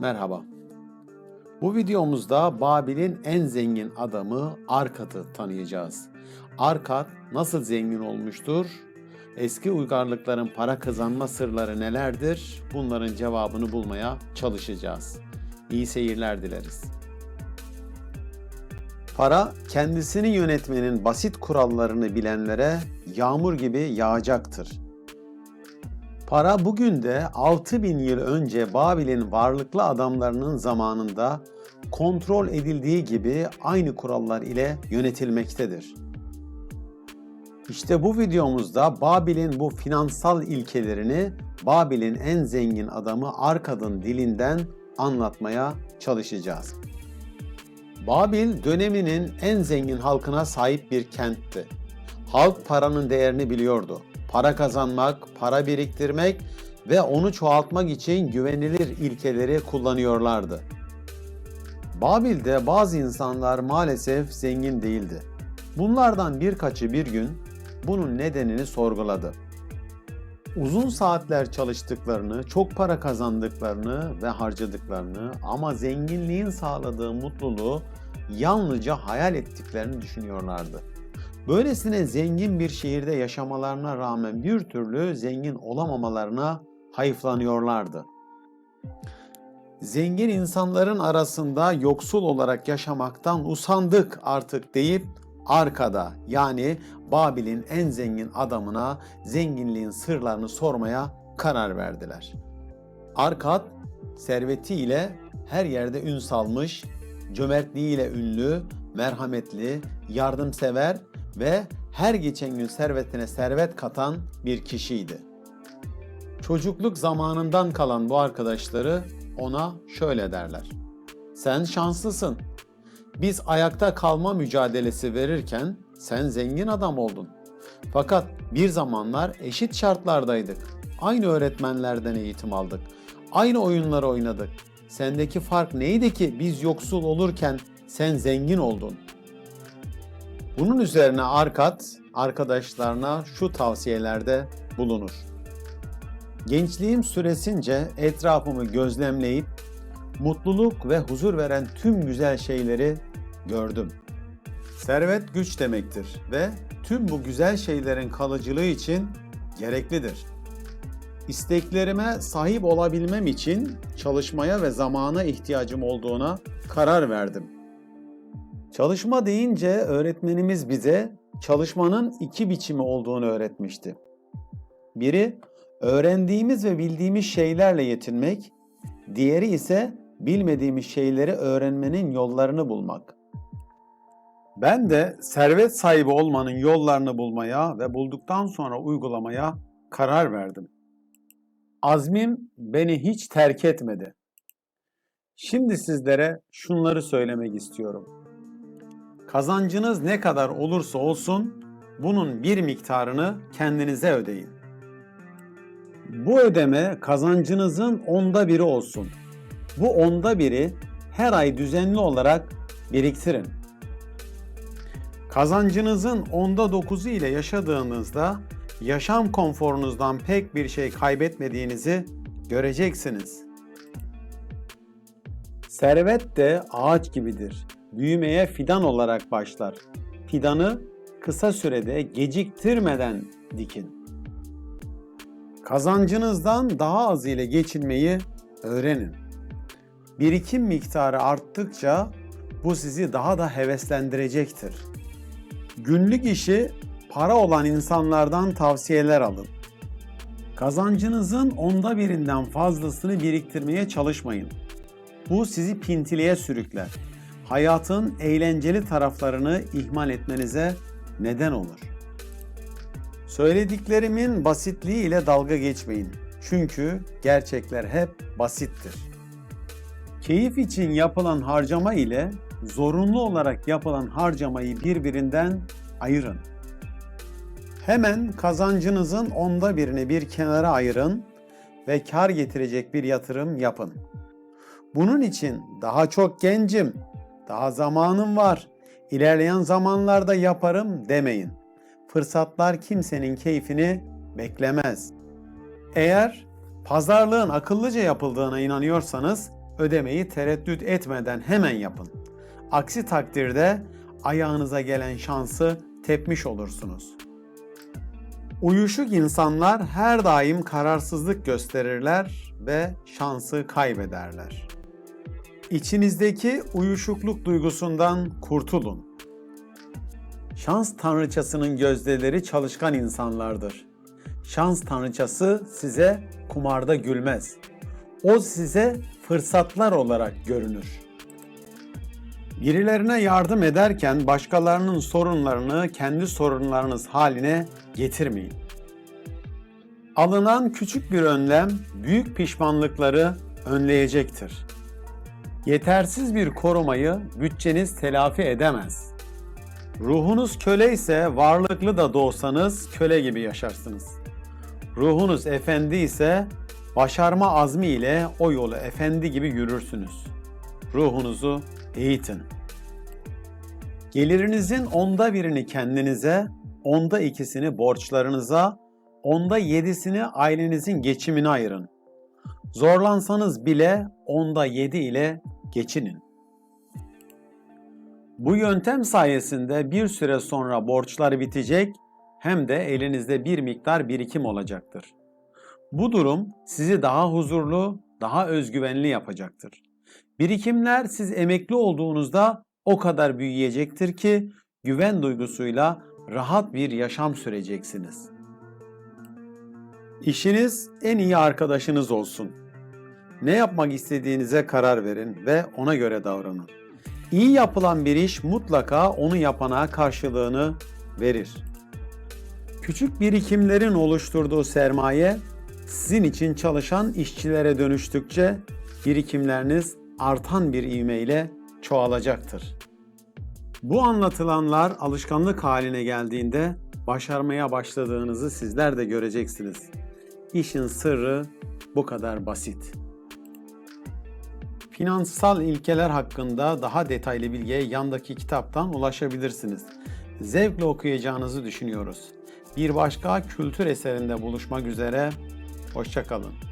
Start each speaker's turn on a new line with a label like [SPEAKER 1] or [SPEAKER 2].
[SPEAKER 1] Merhaba. Bu videomuzda Babil'in en zengin adamı Arkad'ı tanıyacağız. Arkad nasıl zengin olmuştur? Eski uygarlıkların para kazanma sırları nelerdir? Bunların cevabını bulmaya çalışacağız. İyi seyirler dileriz. Para kendisini yönetmenin basit kurallarını bilenlere yağmur gibi yağacaktır. Para bugün de 6000 yıl önce Babil'in varlıklı adamlarının zamanında kontrol edildiği gibi aynı kurallar ile yönetilmektedir. İşte bu videomuzda Babil'in bu finansal ilkelerini Babil'in en zengin adamı Arkad'ın dilinden anlatmaya çalışacağız. Babil döneminin en zengin halkına sahip bir kentti. Halk paranın değerini biliyordu. Para kazanmak, para biriktirmek ve onu çoğaltmak için güvenilir ilkeleri kullanıyorlardı. Babil'de bazı insanlar maalesef zengin değildi. Bunlardan birkaçı bir gün bunun nedenini sorguladı. Uzun saatler çalıştıklarını, çok para kazandıklarını ve harcadıklarını ama zenginliğin sağladığı mutluluğu yalnızca hayal ettiklerini düşünüyorlardı. Böylesine zengin bir şehirde yaşamalarına rağmen bir türlü zengin olamamalarına hayıflanıyorlardı. Zengin insanların arasında yoksul olarak yaşamaktan usandık artık deyip arkada yani Babil'in en zengin adamına zenginliğin sırlarını sormaya karar verdiler. Arkad servetiyle her yerde ün salmış, cömertliğiyle ünlü, merhametli, yardımsever ve her geçen gün servetine servet katan bir kişiydi. Çocukluk zamanından kalan bu arkadaşları ona şöyle derler. Sen şanslısın. Biz ayakta kalma mücadelesi verirken sen zengin adam oldun. Fakat bir zamanlar eşit şartlardaydık. Aynı öğretmenlerden eğitim aldık. Aynı oyunları oynadık. Sendeki fark neydi ki biz yoksul olurken sen zengin oldun? Bunun üzerine Arkat arkadaşlarına şu tavsiyelerde bulunur. Gençliğim süresince etrafımı gözlemleyip mutluluk ve huzur veren tüm güzel şeyleri gördüm. Servet güç demektir ve tüm bu güzel şeylerin kalıcılığı için gereklidir. İsteklerime sahip olabilmem için çalışmaya ve zamana ihtiyacım olduğuna karar verdim. Çalışma deyince öğretmenimiz bize çalışmanın iki biçimi olduğunu öğretmişti. Biri öğrendiğimiz ve bildiğimiz şeylerle yetinmek, diğeri ise bilmediğimiz şeyleri öğrenmenin yollarını bulmak. Ben de servet sahibi olmanın yollarını bulmaya ve bulduktan sonra uygulamaya karar verdim. Azmim beni hiç terk etmedi. Şimdi sizlere şunları söylemek istiyorum. Kazancınız ne kadar olursa olsun bunun bir miktarını kendinize ödeyin. Bu ödeme kazancınızın onda biri olsun. Bu onda biri her ay düzenli olarak biriktirin. Kazancınızın onda dokuzu ile yaşadığınızda yaşam konforunuzdan pek bir şey kaybetmediğinizi göreceksiniz. Servet de ağaç gibidir. Büyümeye fidan olarak başlar. Fidanı kısa sürede geciktirmeden dikin. Kazancınızdan daha az ile geçinmeyi öğrenin. Birikim miktarı arttıkça bu sizi daha da heveslendirecektir. Günlük işi para olan insanlardan tavsiyeler alın. Kazancınızın onda birinden fazlasını biriktirmeye çalışmayın. Bu sizi pintiliğe sürükler. Hayatın eğlenceli taraflarını ihmal etmenize neden olur. Söylediklerimin basitliği ile dalga geçmeyin. Çünkü gerçekler hep basittir. Keyif için yapılan harcama ile zorunlu olarak yapılan harcamayı birbirinden ayırın. Hemen kazancınızın onda birini bir kenara ayırın ve kar getirecek bir yatırım yapın. Bunun için daha çok gencim, daha zamanım var, ilerleyen zamanlarda yaparım demeyin. Fırsatlar kimsenin keyfini beklemez. Eğer pazarlığın akıllıca yapıldığına inanıyorsanız ödemeyi tereddüt etmeden hemen yapın. Aksi takdirde ayağınıza gelen şansı tepmiş olursunuz. Uyuşuk insanlar her daim kararsızlık gösterirler ve şansı kaybederler. İçinizdeki uyuşukluk duygusundan kurtulun. Şans tanrıçasının gözdeleri çalışkan insanlardır. Şans tanrıçası size kumarda gülmez. O size fırsatlar olarak görünür. Birilerine yardım ederken başkalarının sorunlarını kendi sorunlarınız haline getirmeyin. Alınan küçük bir önlem büyük pişmanlıkları önleyecektir. Yetersiz bir korumayı bütçeniz telafi edemez. Ruhunuz köle ise varlıklı da doğsanız köle gibi yaşarsınız. Ruhunuz efendi ise başarma azmi ile o yolu efendi gibi yürürsünüz. Ruhunuzu eğitin. Gelirinizin onda birini kendinize, onda ikisini borçlarınıza, onda yedisini ailenizin geçimine ayırın. Zorlansanız bile onda yedi ile geçinin. Bu yöntem sayesinde bir süre sonra borçlar bitecek hem de elinizde bir miktar birikim olacaktır. Bu durum sizi daha huzurlu, daha özgüvenli yapacaktır. Birikimler siz emekli olduğunuzda o kadar büyüyecektir ki güven duygusuyla rahat bir yaşam süreceksiniz. İşiniz en iyi arkadaşınız olsun. Ne yapmak istediğinize karar verin ve ona göre davranın. İyi yapılan bir iş mutlaka onu yapana karşılığını verir. Küçük birikimlerin oluşturduğu sermaye sizin için çalışan işçilere dönüştükçe birikimleriniz artan bir ivmeyle çoğalacaktır. Bu anlatılanlar alışkanlık haline geldiğinde başarmaya başladığınızı sizler de göreceksiniz. İşin sırrı bu kadar basit. Finansal ilkeler hakkında daha detaylı bilgiye yandaki kitaptan ulaşabilirsiniz. Zevkle okuyacağınızı düşünüyoruz. Bir başka kültür eserinde buluşmak üzere, hoşçakalın.